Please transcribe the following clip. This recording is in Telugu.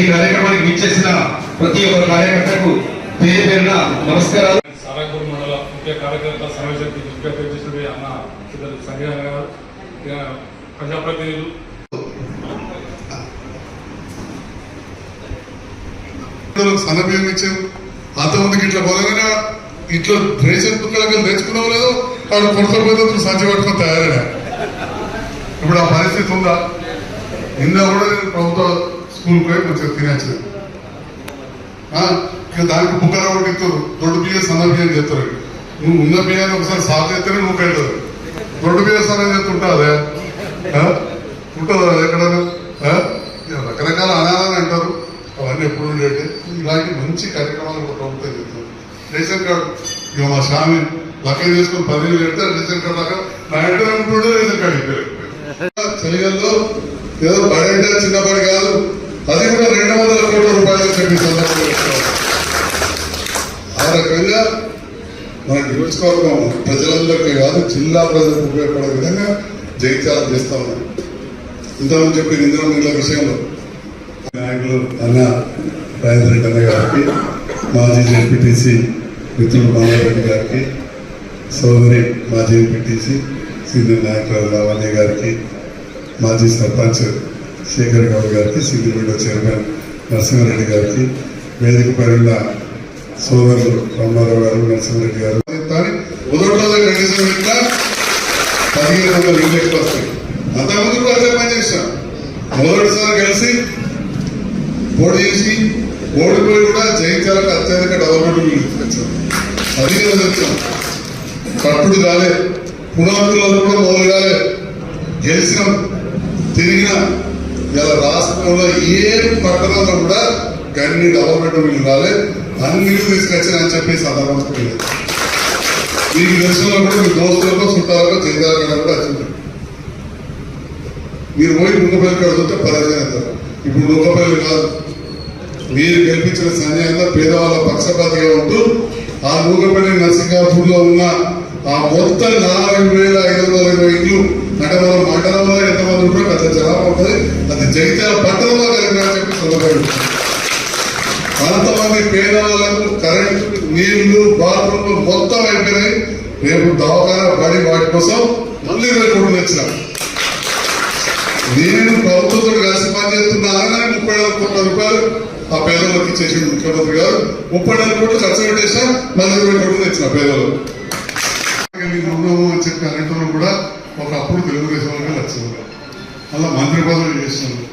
ఈ కార్యక్రమానికి విచ్చేసిన ప్రతి ఒక్క కార్యకర్తకు పేరు పేరున నమస్కారాలు. సారంగూరు మండల ముఖ్య కార్యకర్త సమావేశానికి ముఖ్య అధ్యక్షుడు అన్న సంజయ్ గారు. ప్రజాప్రతినిధులు. సన్నబియ్యం ఇచ్చాం అంతమందికి ఇట్లా బలమైన ఇట్లా రేషన్ బుక్కలకి తెచ్చుకున్నావు లేదు వాడు కొడుకోపోతే సంచి పట్టుకొని తయారైనా. ఇప్పుడు ఆ పరిస్థితి ఉందా? నిన్న కూడా నేను ప్రభుత్వ స్కూల్కి పోయి మంచిగా తినేచ్చు ఇక దానికి బుక్కలు ఒకటి ఇస్తారు దొడ్డు బియ్యం సన్న బియ్యం చేస్తారు. నువ్వు ఉన్న బియ్యాన్ని ఒకసారి సాగు చేస్తేనే నువ్వు వెళ్తారు దొడ్డు బియ్యం సన్న చేస్తుంటా అదే? ఉంటుందా ఎక్కడైనా రకరకాల అనాలని అంటారు. అవన్నీ ఎప్పుడు ఉండేటి ఇలాంటి మంచి కార్యక్రమాలు ఒక ప్రభుత్వం చేస్తారు రేషన్ కార్డు ఇక మా స్వామి లక్క చేసుకుని పదివేలు పెడితే రేషన్ కార్డు దాకా నా ఇంటర్ రేషన్ కార్డు ఇవ్వలేదు చలిగల్లో ఏదో బడి అంటే చిన్న అది కూడా రెండు వందల కోట్ల రూపాయలు చెప్పి ఆ రకంగా మన నియోజకవర్గం ప్రజలందరికీ కాదు జిల్లా ప్రజలకు ఉపయోగపడే విధంగా జైత్యాలు చేస్తా ఉన్నాం. ఇంతకుముందు చెప్పిన ఇందులో నీళ్ళ విషయంలో నాయకులు అన్న రాజేంద్ర రెడ్డి అన్న గారికి మాజీ జడ్పీటీసీ మిత్రుడు మాధవరెడ్డి గారికి సోదరి మాజీ ఎంపీటీసీ సీనియర్ నాయకులు లావణ్య గారికి మాజీ సర్పంచ్ శేఖర్ గౌడ్ గారికి సింగిల్ విండో చైర్మన్ నరసింహారెడ్డి గారికి వేదిక పైన సోదరులు రామారావు గారు నరసింహారెడ్డి గారు. మొదట్లో కండిషన్ పెట్టినా పదిహేను వందల ఇల్లు ఎక్కువ వస్తాయి అంతకుముందు కూడా అదే పని చేశాం. మొదటిసారి కలిసి పోటీ చేసి ఓడిపోయి కూడా జయించాలకు అత్యధిక డెవలప్మెంట్ బిల్లు తీసుకొచ్చాం. అది కూడా తెచ్చాం కట్టుడు కాలే పునాదులలో కూడా మొదలు కాలే. గెలిచినాం. తిరిగినాం. ఇలా రాష్ట్రంలో ఏ పట్టణంలో కూడా గన్ని డెవలప్మెంట్ బిల్లు రాలే అన్ని తీసుకొచ్చిన తీసుకొచ్చాను అని చెప్పి సందర్భం మీకు తెలిసిన కూడా మీ దోస్తులతో చుట్టాలతో చేయాలన్నా కూడా వచ్చింది మీరు పోయి నూకపల్లి కడుతుంటే పరాజయం అవుతారు ఇప్పుడు నూకపల్లి కాదు. మీరు గెలిపించిన సన్యాయంగా పేదవాళ్ళ పక్షపాతిగా ఉంటూ ఆ నూకపల్లి నరసింగాపూర్లో ఉన్న ఆ మొత్తం నాలుగు వేల ఐదు బాత్రూమ్లు మొత్తం అయిపోయినాయి. రేపు దవాఖాన పడి వాటి కోసం మళ్ళీ ఇరవై కోట్లు తెచ్చినాం. నేను ప్రభుత్వంతో కలిసి పనిచేస్తున్నా ముప్పై నాలుగు కోట్ల రూపాయలు ఆ పేదలకు ఇచ్చేసిండు ముఖ్యమంత్రి గారు ముప్పై నాలుగు కోట్లు ఖర్చు పెట్టేసా మళ్ళీ ఇరవై కోట్లు తెచ్చిన పేదలు మీకు ఉన్నాము అని చెప్పి అనేటప్పుడు కూడా ఒకప్పుడు తెలుగుదేశం వాళ్ళకి లక్ష్యం అలా మంత్రి పదవి చేస్తున్నారు.